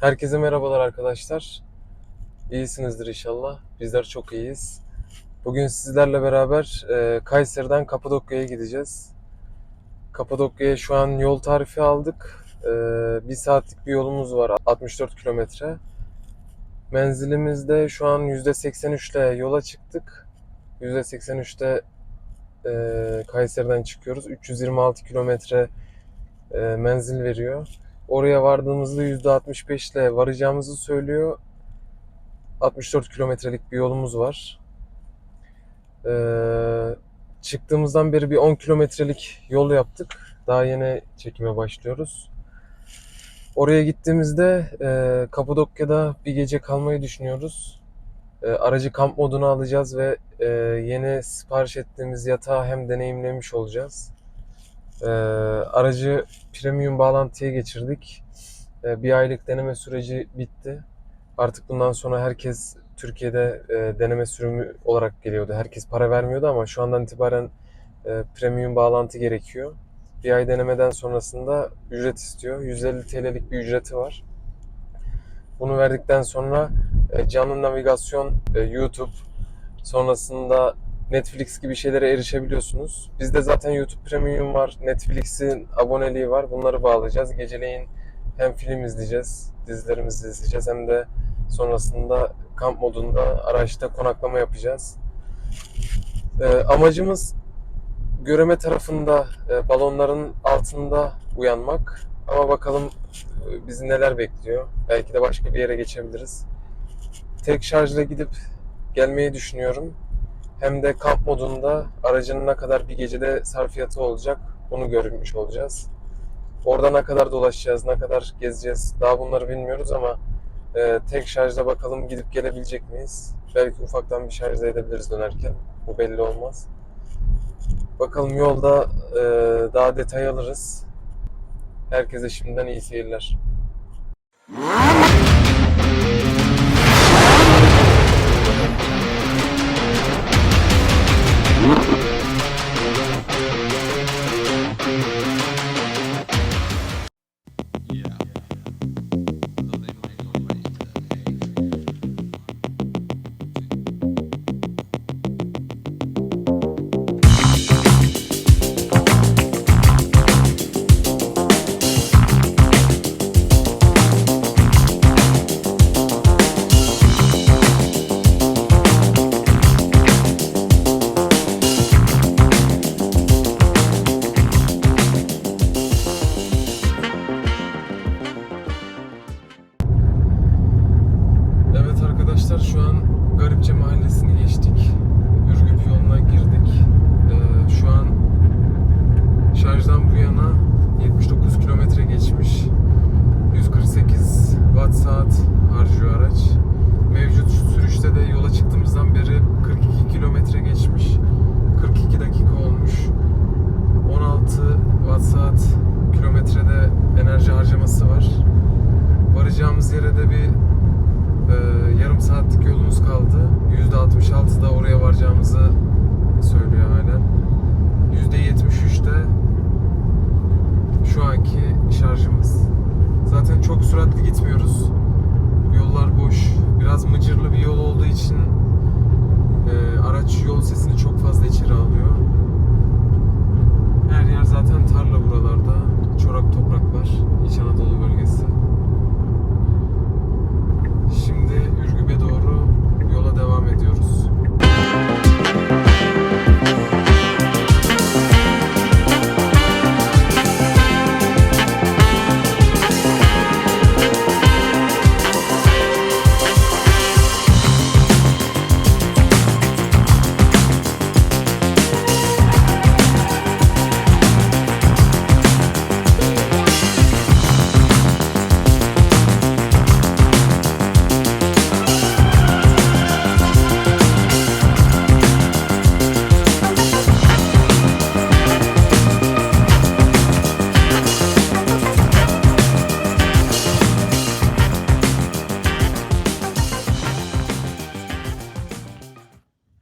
Herkese merhabalar arkadaşlar. İyisinizdir inşallah. Bizler çok iyiyiz. Bugün sizlerle beraber e, Kayseri'den Kapadokya'ya gideceğiz. Kapadokya'ya şu an yol tarifi aldık. E, bir saatlik bir yolumuz var. 64 kilometre. Menzilimizde şu an %83 ile yola çıktık. %83'te e, Kayseri'den çıkıyoruz. 326 kilometre e, menzil veriyor. Oraya vardığımızda %65 ile varacağımızı söylüyor. 64 kilometrelik bir yolumuz var. Ee, çıktığımızdan beri bir 10 kilometrelik yol yaptık. Daha yeni çekime başlıyoruz. Oraya gittiğimizde e, Kapadokya'da bir gece kalmayı düşünüyoruz. E, aracı kamp moduna alacağız ve e, yeni sipariş ettiğimiz yatağı hem deneyimlemiş olacağız. E, aracı premium bağlantıya geçirdik. E, bir aylık deneme süreci bitti. Artık bundan sonra herkes Türkiye'de e, deneme sürümü olarak geliyordu. Herkes para vermiyordu ama şu andan itibaren e, premium bağlantı gerekiyor. Bir ay denemeden sonrasında ücret istiyor. 150 TL'lik bir ücreti var. Bunu verdikten sonra e, canlı navigasyon, e, YouTube, sonrasında Netflix gibi şeylere erişebiliyorsunuz. Bizde zaten YouTube Premium var, Netflix'in aboneliği var. Bunları bağlayacağız. Geceleyin hem film izleyeceğiz, dizilerimizi izleyeceğiz hem de sonrasında kamp modunda araçta konaklama yapacağız. Ee, amacımız göreme tarafında e, balonların altında uyanmak. Ama bakalım e, bizi neler bekliyor. Belki de başka bir yere geçebiliriz. Tek şarjla gidip gelmeyi düşünüyorum. Hem de kamp modunda aracın ne kadar bir gecede sarfiyatı olacak bunu görmüş olacağız. Orada ne kadar dolaşacağız, ne kadar gezeceğiz daha bunları bilmiyoruz ama e, tek şarjla bakalım gidip gelebilecek miyiz? Belki ufaktan bir şarj edebiliriz dönerken. Bu belli olmaz. Bakalım yolda e, daha detay alırız. Herkese şimdiden iyi seyirler. Evet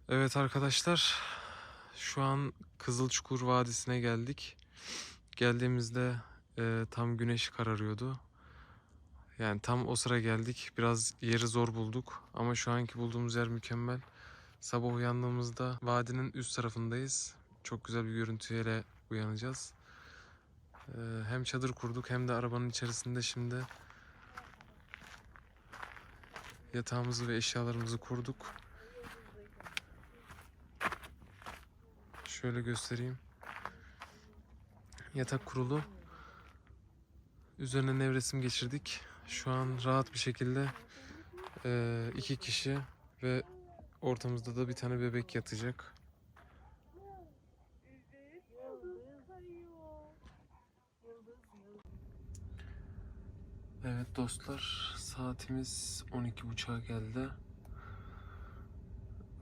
Evet arkadaşlar, şu an Kızılçukur Vadisi'ne geldik. Geldiğimizde e, tam güneş kararıyordu. Yani tam o sıra geldik. Biraz yeri zor bulduk ama şu anki bulduğumuz yer mükemmel. Sabah uyandığımızda vadinin üst tarafındayız. Çok güzel bir görüntüyle uyanacağız. Ee, hem çadır kurduk hem de arabanın içerisinde şimdi yatağımızı ve eşyalarımızı kurduk. Şöyle göstereyim. Yatak kurulu. Üzerine nevresim geçirdik. Şu an rahat bir şekilde eee, iki kişi ve ortamızda da bir tane bebek yatacak. Evet dostlar saatimiz 12.30'a geldi.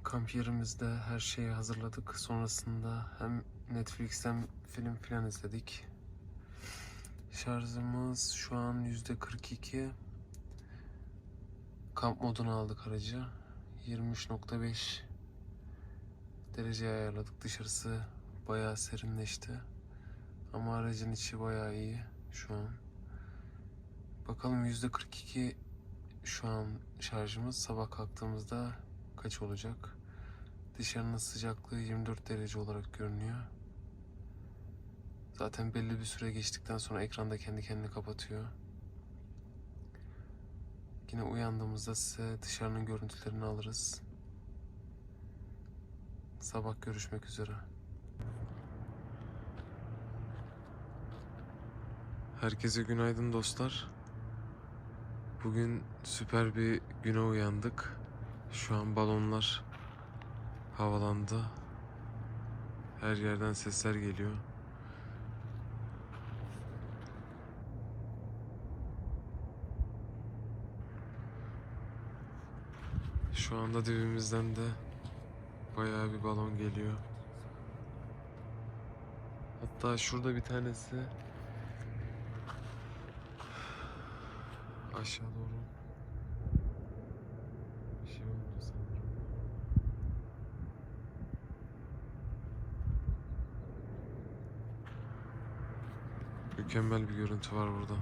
Kamp yerimizde her şeyi hazırladık. Sonrasında hem Netflix'ten film filan izledik. Şarjımız şu an yüzde 42. Kamp modunu aldık aracı. 23.5 dereceye ayarladık. Dışarısı bayağı serinleşti. Ama aracın içi bayağı iyi şu an. Bakalım yüzde 42 şu an şarjımız. Sabah kalktığımızda kaç olacak? Dışarının sıcaklığı 24 derece olarak görünüyor. Zaten belli bir süre geçtikten sonra ekranda kendi kendini kapatıyor. Yine uyandığımızda size dışarının görüntülerini alırız. Sabah görüşmek üzere. Herkese günaydın dostlar. Bugün süper bir güne uyandık. Şu an balonlar havalandı. Her yerden sesler geliyor. Şu anda dibimizden de bayağı bir balon geliyor. Hatta şurada bir tanesi aşağı doğru bir şey oldu sanırım. Mükemmel bir görüntü var burada.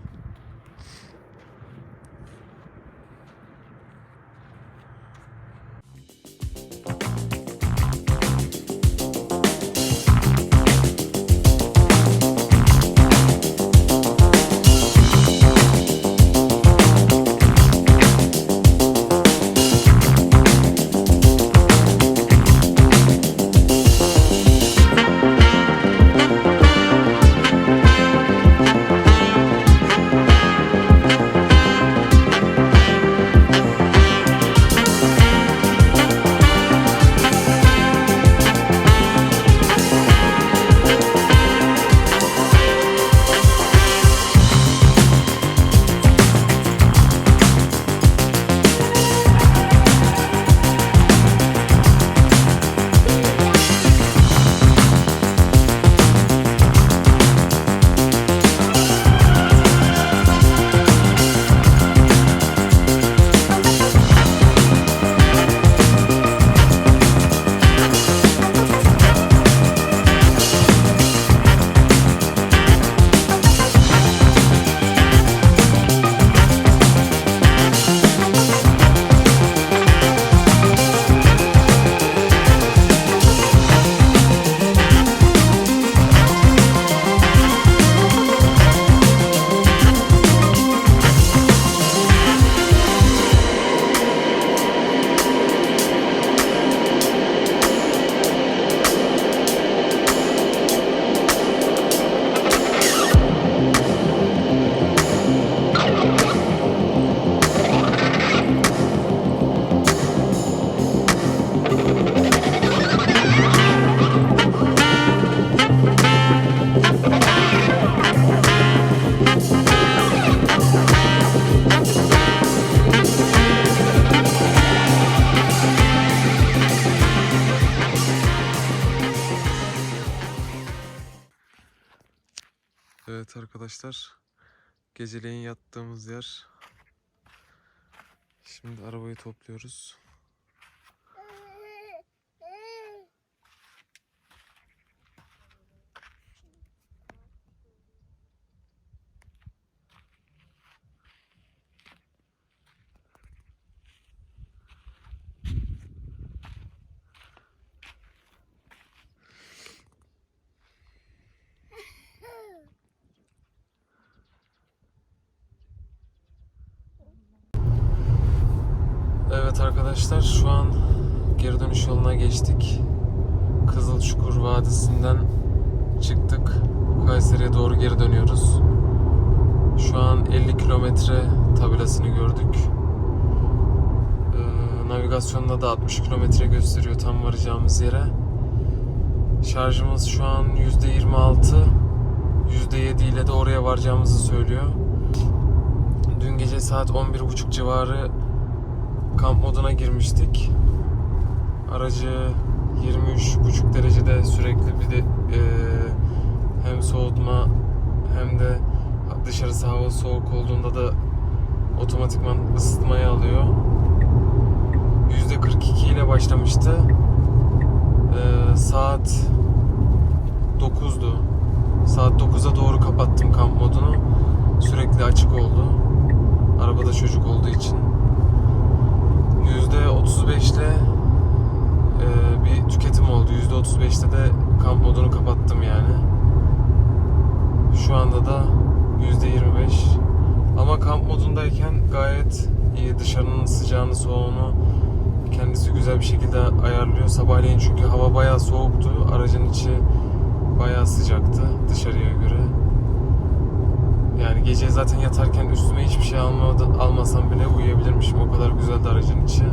Evet arkadaşlar. Geceleyin yattığımız yer. Şimdi arabayı topluyoruz. Evet arkadaşlar şu an geri dönüş yoluna geçtik. Kızılçukur Vadisi'nden çıktık. Kayseri'ye doğru geri dönüyoruz. Şu an 50 kilometre tabelasını gördük. Ee, navigasyonda da 60 kilometre gösteriyor tam varacağımız yere. Şarjımız şu an %26. %7 ile de oraya varacağımızı söylüyor. Dün gece saat 11.30 civarı kamp moduna girmiştik. Aracı 23.5 derecede sürekli bir de e, hem soğutma hem de dışarısı hava soğuk olduğunda da otomatikman ısıtmayı alıyor. %42 ile başlamıştı. E, saat 9'du. Saat 9'a doğru kapattım kamp modunu. Sürekli açık oldu. Arabada çocuk olduğu için. %35 ile e, bir tüketim oldu. %35'te de kamp modunu kapattım yani. Şu anda da %25. Ama kamp modundayken gayet iyi. Dışarının sıcağını, soğuğunu kendisi güzel bir şekilde ayarlıyor. Sabahleyin çünkü hava bayağı soğuktu. Aracın içi bayağı sıcaktı dışarıya göre. Yani gece zaten yatarken üstüme hiçbir şey almadı, almasam bile uyuyabilirmişim. O kadar güzeldi aracın içi.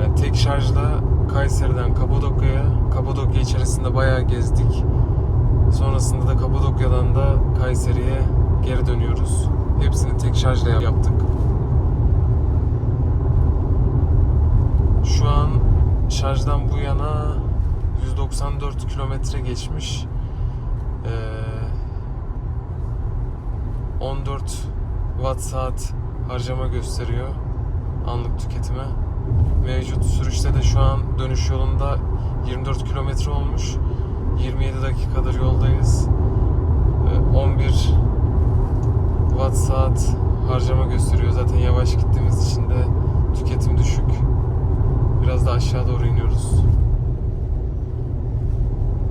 Yani tek şarjla Kayseri'den Kapadokya'ya, Kapadokya içerisinde bayağı gezdik. Sonrasında da Kapadokya'dan da Kayseri'ye geri dönüyoruz. Hepsini tek şarjla yaptık. Şu an şarjdan bu yana 194 kilometre geçmiş. Ee, 14 watt saat harcama gösteriyor anlık tüketime. Mevcut sürüşte de şu an dönüş yolunda 24 kilometre olmuş. 27 dakikadır yoldayız. Ee, 11 watt saat harcama gösteriyor. Zaten yavaş gittiğimiz için de tüketim düşük. Biraz da aşağı doğru iniyoruz.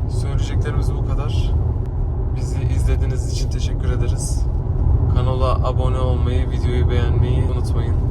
Söyleyeceklerimiz bu kadar. Bizi izlediğiniz için teşekkür ederiz. Kanala abone olmayı, videoyu beğenmeyi unutmayın.